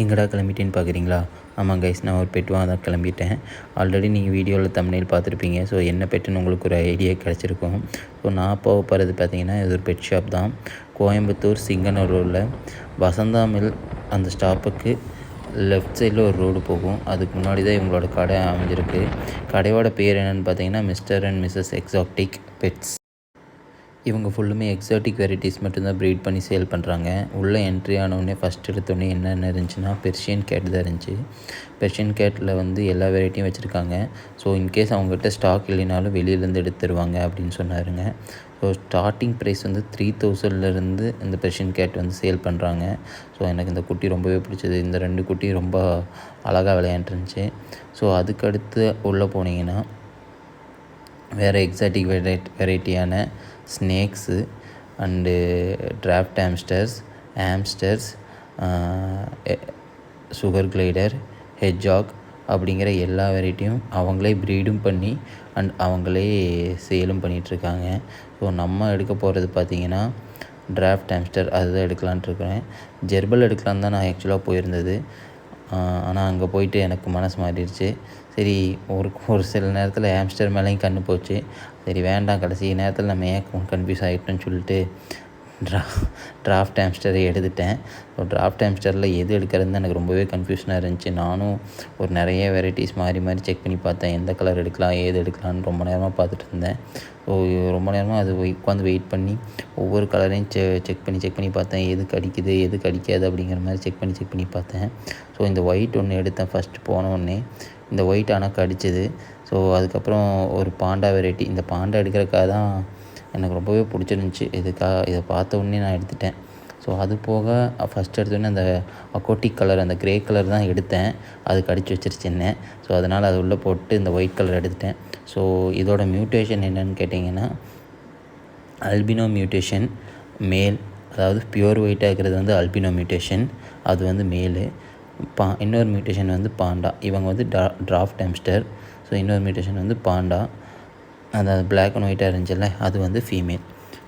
எங்கடா கிளம்பிட்டேன்னு பார்க்குறீங்களா? ஆமாம் கைஸ் நான் ஒரு பெட் வாங்க தான் கிளம்பிட்டேன் ஆல்ரெடி நீங்கள் வீடியோவில் தமிழில் பார்த்துருப்பீங்க. ஸோ என்ன பெட்டுன்னு உங்களுக்கு ஒரு ஐடியா கிடச்சிருக்கும். ஸோ நான் போக போகிறது பார்த்தீங்கன்னா இது ஒரு பெட் ஷாப் தான். கோயம்புத்தூர் சிங்கனூரில் வசந்தா மில் அந்த ஸ்டாப்புக்கு லெஃப்ட் சைடில் ஒரு ரோடு போகும். அதுக்கு முன்னாடி தான் இவங்களோட கடை அமைஞ்சிருக்கு. கடையோட பேர் என்னென்னு பார்த்தீங்கன்னா mister and missus exotic pets இவங்க ஃபுல்லுமே எக்ஸாட்டிக் வெரைட்டிஸ் மட்டும்தான் ப்ரீட் பண்ணி சேல் பண்ணுறாங்க உள்ளே என்ட்ரி ஆனவுடனே ஃபஸ்ட் எடுத்தோடனே என்னென்ன இருந்துச்சுன்னா பெர்ஷியன் கேட் தான் இருந்துச்சு. பெர்ஷியன் கேட்டில் வந்து எல்லா வெரைட்டியும் வச்சுருக்காங்க. ஸோ இன்கேஸ் அவங்ககிட்ட ஸ்டாக் இல்லைனாலும் வெளியிலேருந்து எடுத்துருவாங்க அப்படின்னு சொன்னாருங்க. ஸோ ஸ்டார்டிங் ப்ரைஸ் வந்து த்ரீ தௌசண்ட்லேருந்து இந்த பெர்ஷியன் கேட் வந்து சேல் பண்ணுறாங்க ஸோ எனக்கு இந்த குட்டி ரொம்பவே பிடிச்சது. இந்த ரெண்டு குட்டி ரொம்ப அழகாக விளையாண்டுருந்துச்சு. ஸோ அதுக்கடுத்து உள்ளே போனீங்கன்னா வேறு எக்ஸாட்டிக் வெரைட் வெரைட்டியான snakes and dwarf hamsters hamsters sugar glider hedgehog அப்படிங்கிற எல்லா வெரைட்டியும் அவங்களே ப்ரீடும் பண்ணி அண்ட் அவங்களே சேலும் பண்ணிகிட்ருக்காங்க ஸோ நம்ம எடுக்க போகிறது பார்த்திங்கன்னா டிராஃப்ட் ஆம்ஸ்டர் அதுதான் எடுக்கலான்ட்டு இருக்கிறேன். ஜெர்பல் எடுக்கலான்னு தான் நான் ஆக்சுவலாக போயிருந்தது. ஆனால் அங்கே போயிட்டு எனக்கு மனசு மாறிடுச்சு. சரி ஒரு ஒரு சில நேரத்தில் ஹேம்ஸ்டர் மேலேயும் கண்ணு போச்சு. சரி வேண்டாம் கடைசி நேரத்தில் நம்ம ஏன் கன்ஃபியூஸ் ஆகிட்டோன்னு சொல்லிட்டு ட்ரா ட்ராஃப்ட் ஹேம்ஸ்டரை எடுத்துட்டேன். ஸோ ட்ராஃப்ட் ஹேம்ஸ்டரில் எது எடுக்கிறதுன்னு எனக்கு ரொம்பவே கன்ஃபியூஷனாக இருந்துச்சு. நானும் ஒரு நிறைய வெரைட்டிஸ் மாறி மாறி செக் பண்ணி பார்த்தேன். எந்த கலர் எடுக்கலாம் ஏது எடுக்கலாம்னு ரொம்ப நேரமாக பார்த்துட்டு இருந்தேன். ஸோ ரொம்ப நேரமாக அது உட்காந்து வெயிட் பண்ணி ஒவ்வொரு கலரையும் செ செக் பண்ணி செக் பண்ணி பார்த்தேன். எது கடிக்குது எது கடிக்காது அப்படிங்கிற மாதிரி செக் பண்ணி செக் பண்ணி பார்த்தேன். ஸோ இந்த ஒயிட் ஒன்று எடுத்தேன் ஃபஸ்ட்டு போன உடனே. இந்த ஒயிட் ஆனால் கடிச்சிது ஸோ அதுக்கப்புறம் ஒரு பாண்டா வெரைட்டி இந்த பாண்டா எடுக்கிறக்காக தான் எனக்கு ரொம்பவே பிடிச்சிருந்துச்சி. இதுக்காக இதை பார்த்த உடனே நான் எடுத்துட்டேன். ஸோ அது போக ஃபஸ்ட் எடுத்தோடனே அந்த அக்கோட்டிக் கலர் அந்த க்ரே கலர் தான் எடுத்தேன். அது கடிச்சு வச்சிருச்சு என்ன. ஸோ அதனால் அது உள்ளே போட்டு இந்த ஒயிட் கலர் எடுத்துட்டேன். ஸோ இதோட மியூட்டேஷன் என்னன்னு கேட்டிங்கன்னா அல்பினோ மியூட்டேஷன் மேல் அதாவது பியூர் ஒயிட்டாக இருக்கிறது வந்து அல்பினோ மியூட்டேஷன் அது வந்து மேலு பா இன்னொரு மியூட்டேஷன் வந்து பாண்டா. இவங்க வந்து டா டிராஃப்ட் ஹெம்ஸ்டர் ஸோ இன்னொரு மியூட்டேஷன் வந்து பாண்டா. அதாவது பிளாக் அண்ட் ஒயிட்டாக இருந்துச்சுல்ல அது வந்து ஃபீமேல்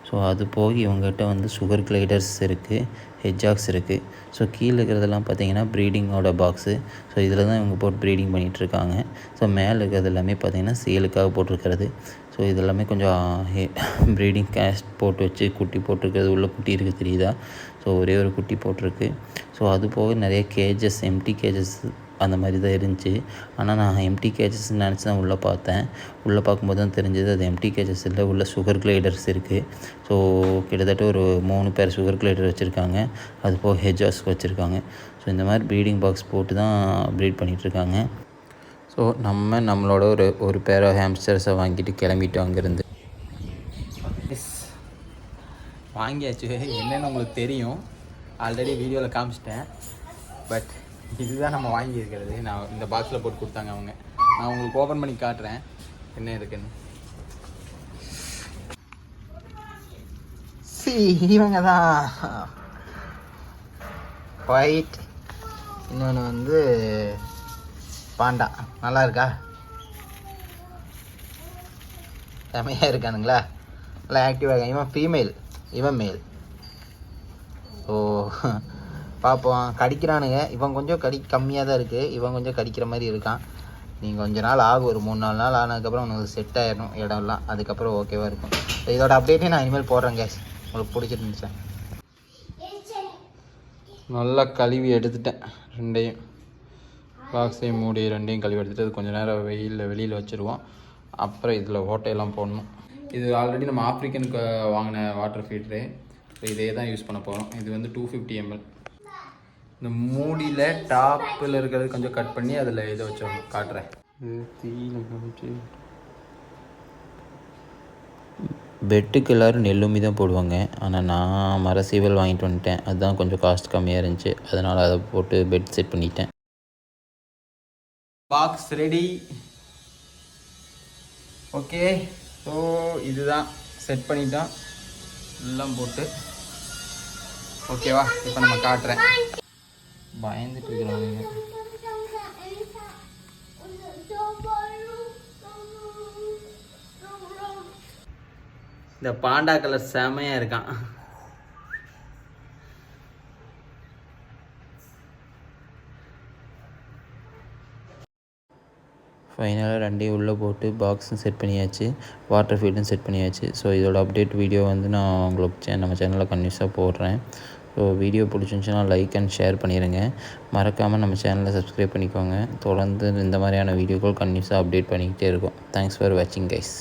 ஸோ அது போக இவங்ககிட்ட வந்து சுகர் கிளைடர்ஸ் இருக்குது ஹெட்ஜாக்ஸ் இருக்குது ஸோ கீழே இருக்கிறதெல்லாம் பார்த்தீங்கன்னா ப்ரீடிங்கோட பாக்ஸு ஸோ இதில் தான் இவங்க போட்டு ப்ரீடிங் பண்ணிகிட்ருக்காங்க ஸோ மேலே இருக்கிறது எல்லாமே பார்த்திங்கன்னா சேலுக்காக போட்டிருக்கிறது. ஸோ இதெல்லாமே கொஞ்சம் ப்ரீடிங் கேஸ்ட் போட்டு வச்சு குட்டி போட்டிருக்கிறது உள்ள குட்டி இருக்குது தெரியுதா? ஸோ ஒரே ஒரு குட்டி போட்டிருக்கு. ஸோ அது போக நிறைய கேஜஸ் எம்டி கேஜஸ் அந்த மாதிரி தான் இருந்துச்சு. ஆனால் நான் எம்டி கேஜஸ் நினச்சி தான் உள்ளே பார்த்தேன். உள்ளே பார்க்கும்போது தான் தெரிஞ்சது அது எம்டி கேஜஸ் இல்லை. உள்ள சுகர் கிளைடர்ஸ் இருக்குது ஸோ கிட்டத்தட்ட ஒரு மூணு பேர் சுகர் கிளைடர் வச்சுருக்காங்க. அது போக ஹெஜாஸ் வச்சுருக்காங்க. ஸோ இந்த மாதிரி ப்ரீடிங் பாக்ஸ் போட்டு தான் ப்ரீட் பண்ணிகிட்ருக்காங்க ஸோ நம்ம நம்மளோட ஒரு ஒரு பேர் ஹேம்ஸ்டர்ஸை வாங்கிட்டு கிளம்பிட்டோம் அங்கேருந்து. வாங்கியாச்சு. என்னென்னு உங்களுக்கு தெரியும். ஆல்ரெடி வீடியோவில் காமிச்சிட்டேன். பட் இதுதான் நம்ம வாங்கியிருக்கிறது. நான் இந்த பாக்ஸில் போட்டு கொடுத்தாங்க அவங்க. நான் உங்களுக்கு ஓப்பன் பண்ணி காட்டுறேன். என்ன இருக்குன்னு. சி இவங்க தான் ஒயிட் இன்னொன்று வந்து பாண்டா. நல்லா இருக்கா? செமையாக இருக்கானுங்களா? நல்லா ஆக்டிவாக இவன் ஃபீமேல் இவன் மேல் ஓ. பார்ப்போம் கடிக்கிறானுங்க. இவன் கொஞ்சம் கடி கம்மியாக தான் இருக்குது இவன் கொஞ்சம் கடிக்கிற மாதிரி இருக்கான். நீங்கள் கொஞ்ச நாள் ஆகும் ஒரு மூணு நாலு நாள் ஆனதுக்கப்புறம் உனக்கு செட் ஆகிடும் இடம்லாம் அதுக்கப்புறம் ஓகேவாக இருக்கும். இதோட அப்டேட்டே நான் இனிமேல் போடுறேன் கேஸ் உங்களுக்கு பிடிச்சிருந்துச்சேன் நல்லா கழுவி எடுத்துட்டேன். ரெண்டையும். பாக்ஸையும் மூடி ரெண்டையும் கழுவி எடுத்துகிட்டு அது கொஞ்சம் நேரம் வெயிலில் வெளியில் வச்சுருவோம். அப்புறம் இதில் ஓட்டையெல்லாம் போடணும். இது ஆல்ரெடி நம்ம ஆப்ரிக்கனுக்கு வாங்கின வாட்டர் ஃபீட்ரு இதே தான் யூஸ் பண்ண போகிறோம் இது வந்து டூ ஃபிஃப்டி எம்எல் இந்த மூடியில் டாப்பில் இருக்கிறது கொஞ்சம் கட் பண்ணி அதில் இதை வச்சோம் காட்டுறேன். பெட்டுக்கு எல்லோரும் நெல்லுமி தான் போடுவாங்க. ஆனால் நான் மர சீவல் வாங்கிட்டு வந்துட்டேன். அதுதான் கொஞ்சம் காஸ்ட் கம்மியாக இருந்துச்சு. அதனால் அதை போட்டு பெட் செட் பண்ணிட்டேன். பாக்ஸ் ரெடி ஓகே ஸோ இதுதான். செட் பண்ணிட்டோம். எல்லாம் போட்டு. ஓகேவா இப்போ நம்ம காட்டுறேன். பயந்துட்டு இருக்கிறாங்க. இந்த பாண்டா கலர் செமையாக இருக்கான். ஃபைனலாக ரெண்டையும் உள்ளே போட்டு பாக்ஸும் செட் பண்ணியாச்சு. வாட்டர் ஃபீல்டும் செட் பண்ணியாச்சு. ஸோ இதோட அப்டேட் வீடியோ வந்து நான் உங்களுக்கு நம்ம சேனலில் கன்யூஸாக போடுறேன். ஸோ வீடியோ பிடிச்சிருந்துச்சுன்னா லைக் அண்ட் ஷேர் பண்ணிடுங்க மறக்காமல் நம்ம சேனலை சப்ஸ்கிரைப் பண்ணிக்கோங்க. தொடர்ந்து இந்த மாதிரியான வீடியோக்கள் கன்யூஸாக அப்டேட் பண்ணிக்கிட்டே இருக்கும். தேங்க்ஸ் ஃபார் வாட்சிங் கைஸ்